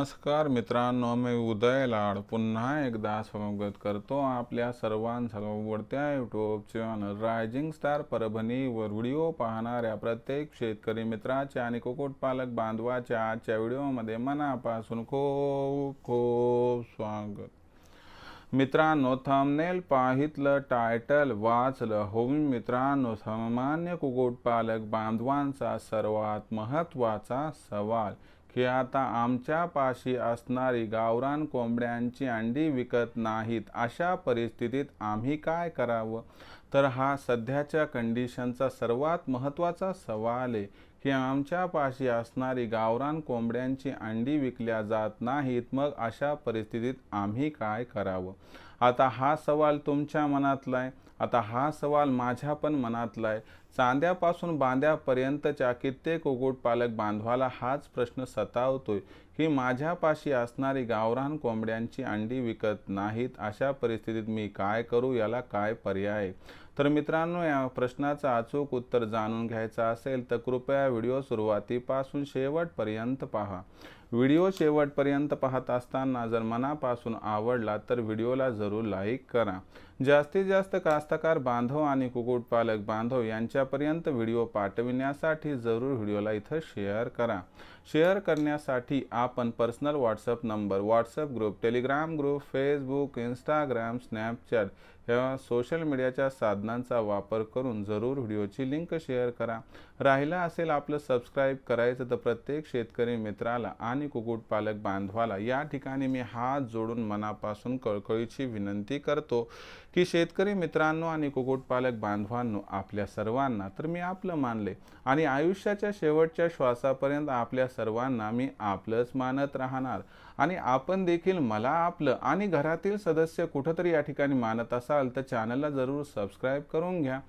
नमस्कार मित्रांनो मी उदय लाड. पुन्हा एकदा स्वागत करतो आपल्या सर्वांचा आवडत्या यूट्यूब चॅनल रायझिंग स्टार परभणीवर. व्हिडिओ पाहणाऱ्या प्रत्येक शेतकरी मित्राच्या आणि कुक्कुटपालक बांधवाच्या आजच्या व्हिडिओमध्ये मनापासून खूप खूप स्वागत. मित्रांनो थंबनेल पाहितलं टायटल वाचलं. होऊन मित्रांनो सामान्य कुक्कुटपालक बांधवांचा सर्वात महत्त्वाचा सवाल की आता आमच्या पाशी असणारी गावरान कोंबड्यांची अंडी विकत नाहीत अशा परिस्थितीत आम्ही काय करावं? तर हा सध्याच्या कंडिशनचा सर्वात महत्त्वाचा सवाल आहे की आमच्या पाशी असणारी गावरान कोंबड्यांची अंडी विकल्या जात नाहीत मग अशा परिस्थितीत आम्ही काय करावं? आता हा सवाल तुमच्या मनातला आहे आता हा सवाल माझ्या पण मनातला आहे. चांद्यापासून बांद्यापर्यंतच्या कित्येक कुक्कुटपालक बांधवाला हाच प्रश्न सतावतोय. की माझ्यापाशी असणारी गावरान कोंबड्यांची अंडी विकत नाहीत अशा परिस्थितीत मी काय करू याला काय पर्याय? तर मित्रांनो या प्रश्नाचं अचूक उत्तर जाणून घ्यायचं असेल तर कृपया व्हिडिओ सुरुवातीपासून शेवटपर्यंत पहा. व्हिडिओ शेवटपर्यंत पाहत असताना जर मनापासून आवडला तर व्हिडिओला जरूर लाईक करा. जास्तीत जास्त कास्तकार बांधव आणि कुक्कुटपालक बांधव यांच्यापर्यंत व्हिडिओ पाठविण्यासाठी जरूर व्हिडिओला इथं शेअर करा. शेअर करण्यासाठी आपण personal WhatsApp number WhatsApp group Telegram group Facebook Instagram Snapchat ह्या सोशल मीडियाच्या साधनांचा वापर करून जरूर व्हिडिओची लिंक शेअर करा. राहिला असेल आपलं सबस्क्राईब करायचं तर प्रत्येक शेतकरी मित्राला आणि कुक्कुटपालक बांधवाला या ठिकाणी मी हात जोडून मनापासून कळकळीची विनंती करतो की शेतकरी मित्रांनो आणि कुक्कुटपालक बांधवांनो आपल्या सर्वांना तर मी आपलं मानले आणि आयुष्याच्या शेवटच्या श्वासापर्यंत आपल्या सर्वांना मी आपलंच मानत राहणार. आणि आपण देखील मला आपलं आणि घरातील सदस्य कुठंतरी या ठिकाणी मानत असाल तर चॅनलला जरूर सबस्क्राईब करून घ्या.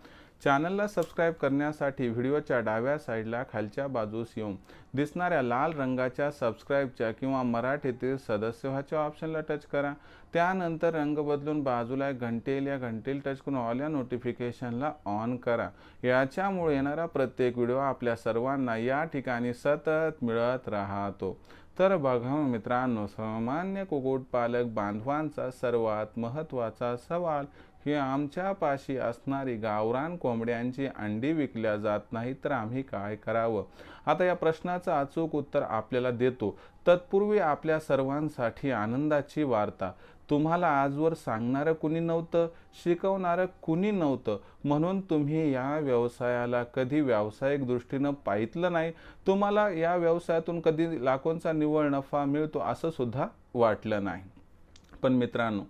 चॅनलला सबस्क्राईब करण्यासाठी व्हिडिओच्या डाव्या साईडला खालच्या बाजूस येऊन दिसणाऱ्या लाल रंगाच्या सबस्क्राईबच्या किंवा मराठीतील सदस्य व्हाच्या ऑप्शनला टच करा. त्यानंतर रंग बदलून बाजूला एक घंटेल या घंटेल टच करून ऑल या नोटिफिकेशनला ऑन करा. याच्यामुळे येणारा प्रत्येक व्हिडिओ आपल्या सर्वांना या ठिकाणी सतत मिळत राहतो. तर बघा मित्रांनो सामान्य कुक्कुटपालक बांधवांचा सर्वात महत्त्वाचा सवाल की आमच्यापाशी असणारी गावरान कोंबड्यांची अंडी विकल्या जात नाही तर आम्ही काय करावं? आता या प्रश्नाचं अचूक उत्तर आपल्याला देतो. तत्पूर्वी आपल्या सर्वांसाठी आनंदाची वार्ता. तुम्हाला आजवर सांगणारं कुणी नव्हतं? शिकवणारं कुणी नव्हतं? म्हणून तुम्ही या व्यवसायाला कधी व्यावसायिक दृष्टीनं पाहितलं नाही? तुम्हाला या व्यवसायातून कधी लाखोंचा निव्वळ नफा मिळतो असं सुद्धा वाटलं नाही. पण मित्रांनो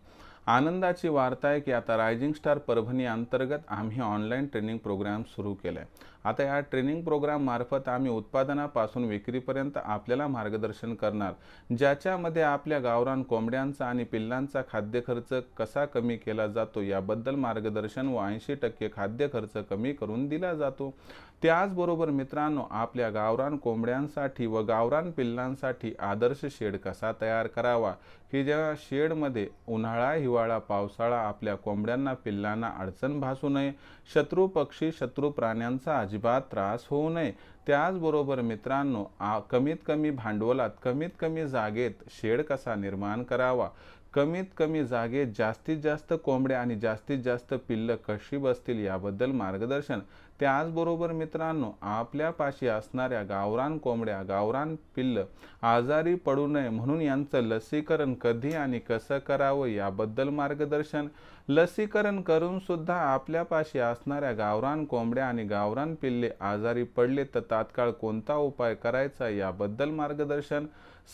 आनंदाची वार्ता आहे की आता रायझिंग स्टार परभणी अंतर्गत आम्ही ऑनलाईन ट्रेनिंग प्रोग्राम सुरू केला आहे आता या ट्रेनिंग प्रोग्राममार्फत आम्ही उत्पादनापासून विक्रीपर्यंत आपल्याला मार्गदर्शन करणार. ज्याच्यामध्ये आपल्या गावरान कोंबड्यांचा आणि पिल्लांचा खाद्य खर्च कसा कमी केला जातो याबद्दल मार्गदर्शन व ऐंशी टक्के खाद्य खर्च कमी करून दिला जातो. त्याचबरोबर मित्रांनो आपल्या गावरान कोंबड्यांसाठी व गावरान पिल्लांसाठी आदर्श शेड कसा तयार करावा? की ज्या शेडमध्ये उन्हाळा हिवाळा पावसाळा आपल्या कोंबड्यांना पिल्लांना अडचण भासू नये? शत्रू पक्षी शत्रू प्राण्यांचा अजिबात त्रास होऊ नये. त्याचबरोबर मित्रांनो कमीत कमी भांडवलात कमीत कमी जागेत शेड कसा निर्माण करावा? कमीत कमी जागेत जास्तीत जास्त कोंबड्या आणि जास्तीत जास्त पिल्लं कशी बसतील याबद्दल मार्गदर्शन त्याचबरोबर मित्रांनो आपल्यापाशी असणाऱ्या गावरान कोंबड्या गावरान पिल्ल आजारी पडू नये म्हणून यांचं लसीकरण कधी आणि कसं करावं याबद्दल मार्गदर्शन लसीकरण करून सुद्धा आपल्यापाशी असणाऱ्या गावरान कोंबड्या आणि गावरान पिल्ले आजारी पडले तर तात्काळ कोणता उपाय करायचा याबद्दल मार्गदर्शन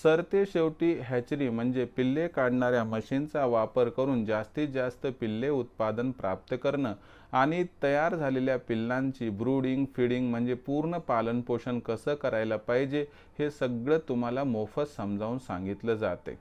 सरते शेवटी हॅचरी म्हणजे पिल्ले काढणाऱ्या मशीनचा वापर करून जास्तीत जास्त पिल्ले उत्पादन प्राप्त करणं आणि तयार झालेल्या पिल्लांची ब्रूडिंग फिडिंग म्हणजे पूर्ण पालनपोषण कसं करायला पाहिजे हे सगळं तुम्हाला मोफत समजावून सांगितलं जाते.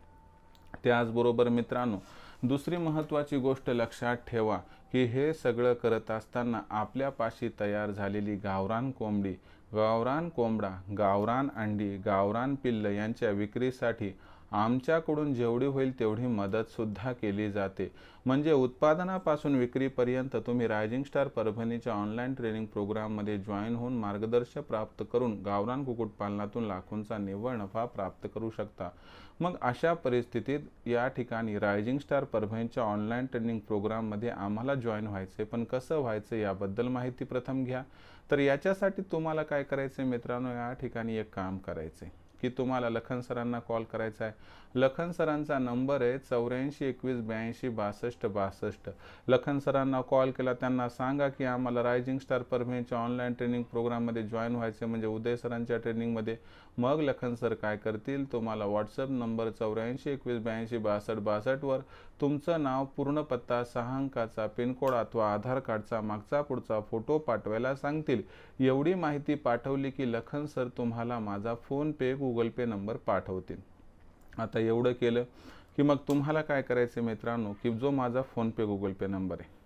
त्याचबरोबर मित्रांनो दुसरी महत्त्वाची गोष्ट लक्षात ठेवा की हे सगळं करत असताना आपल्यापाशी तयार झालेली गावरान कोंबडी गावरान कोंबडा गावरान अंडी गावरान पिल्ल यांच्या विक्रीसाठी आमच्याकडून जेवढी होईल तेवढी मदतसुद्धा केली जाते. म्हणजे उत्पादनापासून विक्रीपर्यंत तुम्ही रायझिंग स्टार परभणीच्या ऑनलाईन ट्रेनिंग प्रोग्राममध्ये जॉईन होऊन मार्गदर्शन प्राप्त करून गावरान कुक्कुटपालनातून लाखोंचा निव्वळ नफा प्राप्त करू शकता. मग अशा परिस्थितीत या ठिकाणी रायझिंग स्टार परभणीच्या ऑनलाईन ट्रेनिंग प्रोग्राममध्ये आम्हाला जॉईन व्हायचे पण कसं व्हायचं याबद्दल माहिती प्रथम घ्या. तर याच्यासाठी तुम्हाला काय करायचं मित्रांनो? या ठिकाणी एक काम करायचं की तुम्हाला लखन सरांना कॉल करायचा आहे. लखन सरांचा नंबर आहे चौऱ्याऐंशी एकवीस ब्याऐंशी बासष्ट बासष्ट. लखन सरांना कॉल केला त्यांना सांगा की आम्हाला रायझिंग स्टार परभणीच्या ऑनलाईन ट्रेनिंग प्रोग्राममध्ये जॉईन व्हायचे म्हणजे उदय सरांच्या ट्रेनिंगमध्ये मग लखन सर काय करतील? तुम्हाला व्हॉट्सअप नंबर चौऱ्याऐंशी एकवीस ब्याऐंशी बासष्ट बासष्टवर तुमचं नाव पूर्ण पत्ता सहा अंकाचा पिनकोड अथवा आधार कार्डचा मागचा पुढचा फोटो पाठवायला सांगतील. एवढी माहिती पाठवली की लखन सर तुम्हाला माझा फोनपे गुगल पे नंबर पाठवतील. आता एवढं केलं की मग तुम्हाला काय करायचं मित्रांनो की जो माझा फोनपे गुगल पे नंबर आहे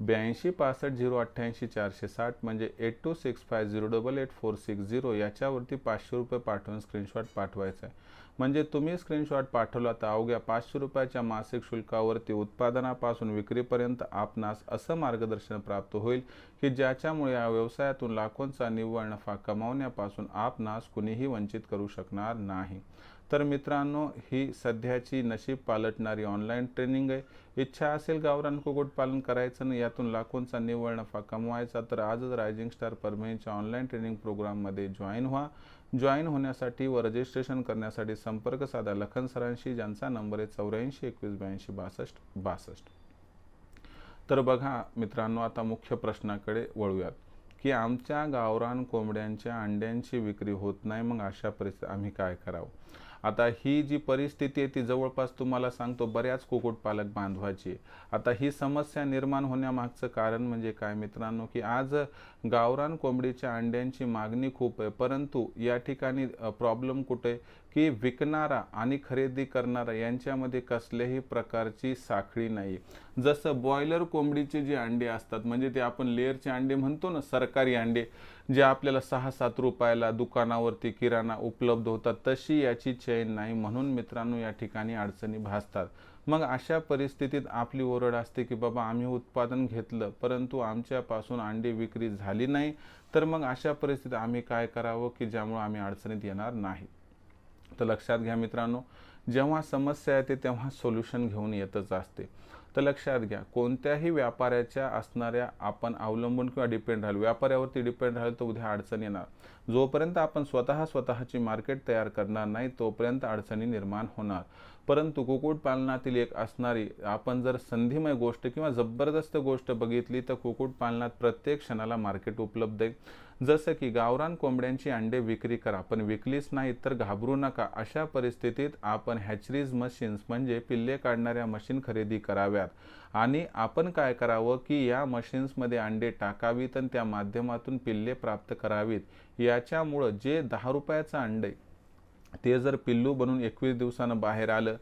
ब्याऐंशी पासष्ट झिरो अठ्ठ्याऐंशी चारशे साठ म्हणजे eight two six five zero double eight four six zero याच्यावरती पाचशे रुपये पाठवून स्क्रीनशॉट पाठवायचा आहे. म्हणजे तुम्ही स्क्रीनशॉट पाठवला तर अवघ्या पाचशे रुपयाच्या मासिक शुल्कावरती उत्पादनापासून विक्रीपर्यंत आपणास असं मार्गदर्शन प्राप्त होईल की ज्याच्यामुळे या व्यवसायातून लाखोंचा निव्वळ नफा कमावण्यापासून आपणास कुणीही वंचित करू शकणार नाही. तर मित्रांनो ही सध्याची नशीब पालटणारी ऑनलाईन ट्रेनिंग आहे. इच्छा असेल गावरान कुक्कुटपालन करायचं आणि यातून लाखोंचा निव्वळ नफा कमवायचा तर आजच रायझिंग स्टार परभणीच्या ऑनलाईन ट्रेनिंग प्रोग्राममध्ये जॉईन व्हा. जॉईन होण्यासाठी व रजिस्ट्रेशन करण्यासाठी संपर्क साधा लखन सरांशी ज्यांचा नंबर आहे चौऱ्याऐंशी एकवीस ब्याऐंशी बासष्ट बासष्ट. तर बघा मित्रांनो आता मुख्य प्रश्नाकडे वळूयात. की आमच्या गावरान कोंबड्यांच्या अंड्यांची विक्री होत नाही मग अशा परिस्थितीत आम्ही काय करावं? आता ही जी परिस्थिती आहे ती जवळपास तुम्हाला सांगतो बऱ्याच कुक्कुटपालक बांधवाची आता ही समस्या निर्माण होण्यामागचं कारण म्हणजे काय मित्रांनो की आज गावरान कोंबडीच्या अंड्यांची मागणी खूप आहे परंतु या ठिकाणी प्रॉब्लेम कुठे? की विकणारा आणि खरेदी करणारा यांच्यामध्ये कसल्याही प्रकारची साखळी नाही. जसं बॉयलर कोंबडीचे जे अंडे असतात म्हणजे ते आपण लेअरचे अंडे म्हणतो ना सरकारी अंडे जे आपल्याला सहा सात रुपयाला दुकानावरती किराणा उपलब्ध होतात तशी याची चैन नाही. म्हणून मित्रांनो या ठिकाणी अडचणी भासतात. मग अशा परिस्थितीत आपली ओरड असते की बाबा आम्ही उत्पादन घेतलं परंतु आमच्यापासून अंडी विक्री झाली नाही तर मग अशा परिस्थितीत आम्ही काय करावं की ज्यामुळे आम्ही अडचणीत येणार नाही? तर लक्षात घ्या मित्रांनो जेव्हा समस्या येते तेव्हा सोल्युशन घेऊन येतच असते. तर लक्षात घ्या कोणत्याही व्यापाऱ्याच्या असणाऱ्या आपण अवलंबून किंवा डिपेंड राहिलो व्यापाऱ्यावरती डिपेंड राहिलो तर उद्या अडचण येणार. जोपर्यंत आपण स्वतः स्वतःची मार्केट तयार करणार नाही तोपर्यंत अडचणी निर्माण होणार. परंतु कुक्कुटपालनातील एक असणारी आपण जर संधीमय गोष्ट किंवा जबरदस्त गोष्ट बघितली तर कुक्कुटपालनात प्रत्येक क्षणाला मार्केट उपलब्ध आहे. जसं की गावरान कोंबड्यांची अंडे विक्री करा पण विकलीच नाही तर घाबरू नका. अशा परिस्थितीत आपण हॅचरीज मशीन्स म्हणजे पिल्ले काढणाऱ्या मशीन खरेदी कराव्यात. आणि आपण काय करावं की या मशीन्समध्ये अंडे टाकावीत आणि त्या माध्यमातून पिल्ले प्राप्त करावीत. याच्यामुळं जे दहा रुपयाचं अंडे ते जर पिल्लू बनून एकवीस दिवसानं बाहेर आलं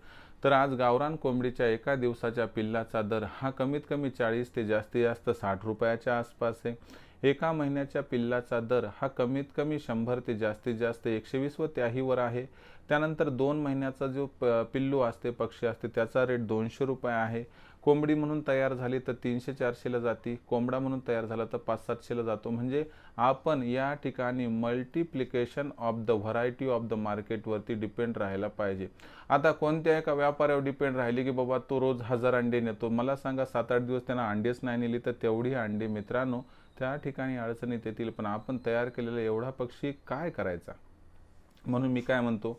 तर आज गावरान कोंबडीच्या एका दिवसाच्या पिल्लाचा दर हा कमीत कमी चाळीस ते जास्तीत जास्त साठ रुपयाच्या आसपास आहे. एका महिन्याच्या पिल्लाचा दर हा कमीत कमी शंभर ते जास्तीत जास्त एकशे वीस व त्याहीवर आहे. त्यानंतर दोन महिन्याचा जो प पिल्लू असते पक्षी असते त्याचा रेट दोनशे रुपये आहे. कोंबडी म्हणून तयार झाली तर तीनशे चारशेला जाती कोंबडा म्हणून तयार झाला तर पाच सातशेला जातो. म्हणजे आपण या ठिकाणी multiplication of the variety of the मार्केटवरती depend राहायला पाहिजे. आता कोणत्या एका व्यापाऱ्यावर डिपेंड राहिली की बाबा तो रोज हजार अंडे नेतो? मला सांगा सात आठ दिवस त्यांना अंडेच नाही नेली तर तेवढी अंडे मित्रांनो त्या ठिकाणी अडचणीत येतील. पण आपण तयार केलेला एवढा पक्षी काय करायचा? म्हणून मी काय म्हणतो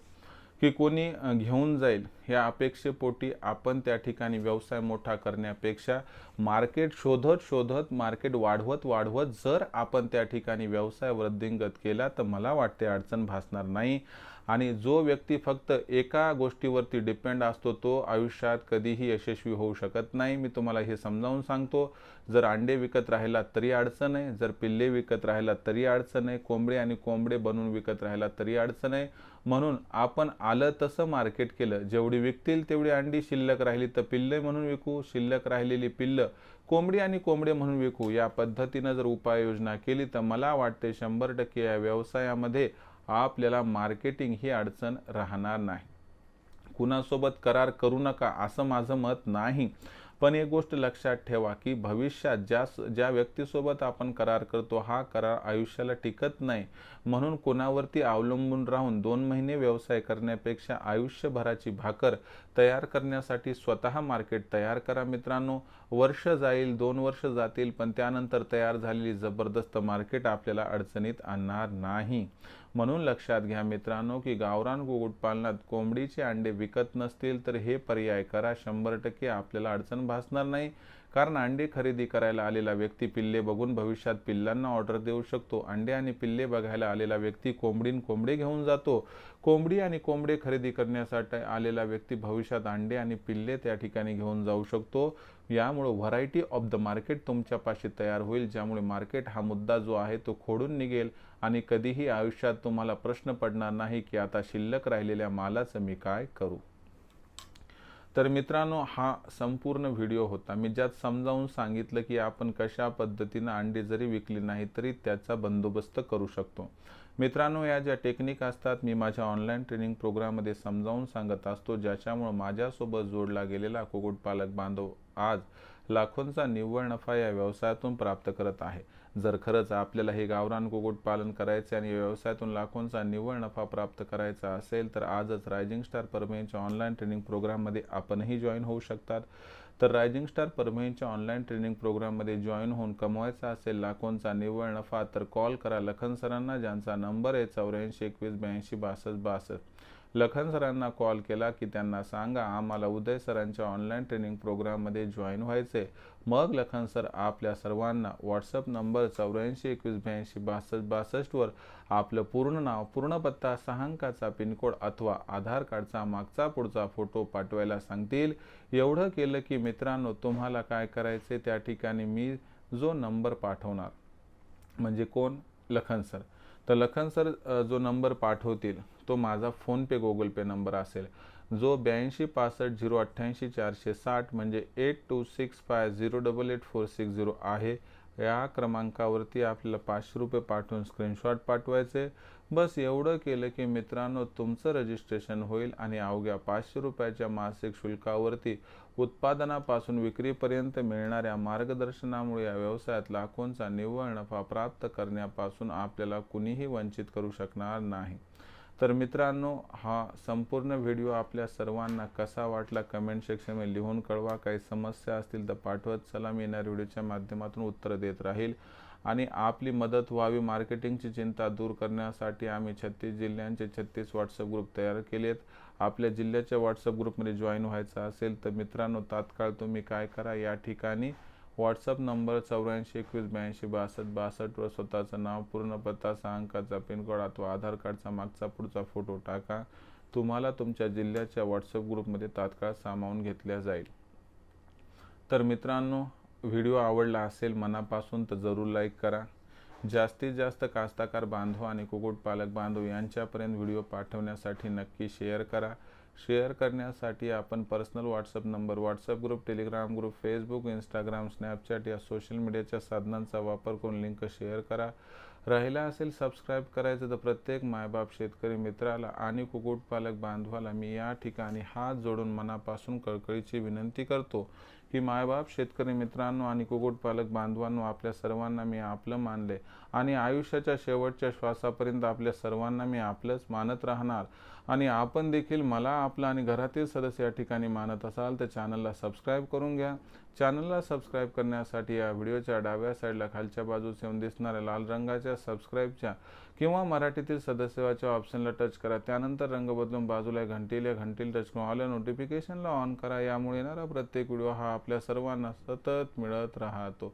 की कोणी घेऊन जाईल या अपेक्षेपोटी आपण त्या ठिकाणी व्यवसाय मोठा करण्यापेक्षा मार्केट शोधत शोधत मार्केट वाढवत वाढवत जर आपण त्या ठिकाणी व्यवसाय वृद्धिंगत केला तर मला वाटते अडचण भासणार नाही. आणि जो व्यक्ती फक्त एका गोष्टीवरती डिपेंड असतो तो आयुष्यात कधीही यशस्वी होऊ शकत नाही. मी तुम्हाला हे समजावून सांगतो. जर अंडे विकत राहिला तरी अडचण आहे. जर पिल्ले विकत राहिला तरी अडचण आहे. कोंबडे आणि कोंबडे बनवून विकत राहिला तरी अडचण आहे. म्हणून आपण आलं तसं मार्केट केलं. जेवढी विकतील तेवढी अंडी शिल्लक राहिली. तर पिल्ले म्हणून विकू शिल्लक राहिलेली पिल्लं. कोंबडी आणि कोंबडे म्हणून विकू. या पद्धतीनं जर उपाययोजना केली तर मला वाटते शंभर टक्के या व्यवसायामध्ये आपल्याला मार्केटिंग ही अडचण राहणार नाही. कुणासोबत करार करू नका असं माझं मत नाही. पण एक गोष्ट लक्षात ठेवा की भविष्यात ज्या ज्या व्यक्तीसोबत आपण करार करतो हा करार आयुष्याला टिकत नाही. म्हणून कोणावरती अवलंबून राहून दोन महिने व्यवसाय करण्यापेक्षा आयुष्यभराची भाकर तयार करण्यासाठी स्वतः मार्केट तयार करा मित्रांनो. वर्ष जाईल दोन वर्ष जातील पण त्यानंतर तयार झालेली जबरदस्त मार्केट आपल्याला अडचणीत आणणार नाही. म्हणून लक्षात घ्या मित्रांनो की गावरान कुक्कुटपालनात कोंबडीचे अंडे विकत नसतील तर हे पर्याय करा. शंभर टक्के आपल्याला अडचण भासणार नाही. कारण अंडे खरेदी करायला आलेला व्यक्ती पिल्ले बघून भविष्यात पिल्लांना ऑर्डर देऊ शकतो. अंडे आणि पिल्ले बघायला आलेला व्यक्ती कोंबडीन कोंबडे घेऊन जातो. कोंबडी आणि कोंबडे खरेदी करण्यासाठी आलेला व्यक्ती भविष्यात अंडे आणि पिल्ले त्या ठिकाणी घेऊन जाऊ शकतो. यामुळे व्हरायटी ऑफ द मार्केट तुमच्यापाशी तयार होईल ज्यामुळे मार्केट हा मुद्दा जो आहे तो खोडून निघेल आणि कधीही आयुष्यात तुम्हाला प्रश्न पडणार नाही की आता शिल्लक राहिलेल्या मालाचं मी काय करू? तर मित्रांनो हा संपूर्ण व्हिडिओ होता. मी ज्यात समजावून सांगितलं की आपण कशा पद्धतीनं अंडी जरी विकली नाही तरी त्याचा बंदोबस्त करू शकतो. मित्रांनो या ज्या टेक्निक असतात मी माझ्या ऑनलाईन ट्रेनिंग प्रोग्राममध्ये समजावून सांगत असतो ज्याच्यामुळं माझ्यासोबत जोडला गेलेला कुक्कुटपालक बांधव आज लाखोंचा निव्वळ नफा या व्यवसायातून प्राप्त करत आहे. जर खरंच आपल्याला हे गावरान कुक्कुटपालन करायचे आणि व्यवसायातून लाखोंचा निव्वळ नफा प्राप्त करायचा असेल तर आजच रायझिंग स्टार परमेनच्या ऑनलाईन ट्रेनिंग प्रोग्राममध्ये आपणही जॉईन होऊ शकतात. तर रायझिंग स्टार परमेनच्या ऑनलाईन ट्रेनिंग प्रोग्राममध्ये जॉईन होऊन कमवायचा असेल लाखोंचा निव्वळ नफा तर कॉल करा लखन सरांना ज्यांचा नंबर आहे चौऱ्याऐंशी एकवीस ब्याऐंशी बासष्ट बासष्ट. लखन सरांना कॉल केला की त्यांना सांगा आम्हाला उदय सरांच्या ऑनलाईन ट्रेनिंग प्रोग्राममध्ये जॉईन व्हायचे मग लखन सर आपल्या सर्वांना व्हॉट्सअप नंबर चौऱ्याऐंशी एकवीस ब्याऐंशी बासष्ट बासष्टवर आपलं पूर्ण नाव पूर्ण पत्ता सहा अंकाचा पिनकोड अथवा आधार कार्डचा मागचा पुढचा फोटो पाठवायला सांगतील. एवढं केलं की मित्रांनो तुम्हाला काय करायचे त्या ठिकाणी मी जो नंबर पाठवणार. म्हणजे कोण? लखन सर. तर लखन सर जो नंबर पाठवतील तो माझा फोनपे गुगल पे नंबर असेल. जो ब्याऐंशी पासष्ट झिरो अठ्ठ्याऐंशी चारशे साठ म्हणजे eight two six five zero double eight four six zero आहे. या क्रमांकावरती आपल्याला पाचशे रुपये पाठवून स्क्रीनशॉट पाठवायचे. बस एवढं केलं की मित्रांनो तुमचं रजिस्ट्रेशन होईल आणि अवघ्या पाचशे रुपयाच्या मासिक शुल्कावरती उत्पादनापासून विक्रीपर्यंत मिळणाऱ्या मार्गदर्शनामुळे या व्यवसायात लाखोंचा निव्वळ नफा प्राप्त करण्यापासून आपल्याला कुणीही वंचित करू शकणार नाही. तर मित्रांनो हा संपूर्ण व्हिडिओ आपल्या सर्वांना कसा वाटला कमेंट सेक्शनमध्ये लिहून कळवा. काही समस्या असतील तर पाठवत चला. मी येणाऱ्या व्हिडिओच्या माध्यमातून उत्तर देत राहील. आणि आपली मदत व्हावी मार्केटिंगची चिंता दूर करण्यासाठी आम्ही छत्तीस जिल्ह्यांचे छत्तीस व्हॉट्सअप ग्रुप तयार केलेत. आपल्या जिल्ह्याच्या व्हॉट्सअप ग्रुपमध्ये जॉईन व्हायचं असेल तर मित्रांनो तात्काळ तुम्ही काय करा या ठिकाणी व्हॉट्सअप नंबर चौऱ्याऐंशी एकवीस ब्याऐंशी बासष्ट बासष्टवर स्वतःचं नाव पूर्ण पत्ता सहा अंकाचा पिनकोड अथवा आधार कार्डचा मागचा पुढचा फोटो टाका. तुम्हाला तुमच्या जिल्ह्याच्या व्हॉट्सअप ग्रुपमध्ये तात्काळ सामावून घेतल्या जाईल. तर मित्रांनो व्हिडिओ आवडला असेल मनापासून तर जरूर लाईक करा. जास्तीत जास्त कास्ताकार बांधव आणि कुक्कुटपालक बांधव यांच्यापर्यंत व्हिडिओ पाठवण्यासाठी नक्की शेअर करा. शेअर करण्यासाठी आपण personal WhatsApp number WhatsApp group Telegram group Facebook Instagram Snapchat या सोशल मीडियाच्या साधनांचा वापर करून लिंक शेअर करा. राहिला असेल सबस्क्राईब करायचं तर प्रत्येक मायबाप शेतकरी मित्राला आणि कुक्कुटपालक बांधवाला मी या ठिकाणी हात जोडून मनापासून कळकळीची विनंती करतो की मायबाप शेतकरी मित्रांनो आणि कुक्कुटपालक बांधवांनो आपल्या सर्वांना मी आपलं मानले आणि आयुष्याच्या शेवटच्या श्वासापर्यंत आपल्या सर्वांना मी आपलंच मानत राहणार. आणि आपण देखील मला आपलं आणि घरातील सदस्य या ठिकाणी मानत असाल तर चॅनलला सबस्क्राईब करून घ्या. चॅनलला सबस्क्राईब करण्यासाठी या व्हिडिओच्या डाव्या साईडला खालच्या बाजूस येऊन दिसणाऱ्या लाल रंगाच्या सबस्क्राईबच्या किंवा मराठीतील सदस्यवाच्या ऑप्शनला टच करा. त्यानंतर रंग बदलून बाजूला घंटीला घंटील टच करून आल्या नोटिफिकेशनला ऑन करा. यामुळे येणारा प्रत्येक व्हिडिओ हा आपल्या सर्वांना सतत मिळत राहतो.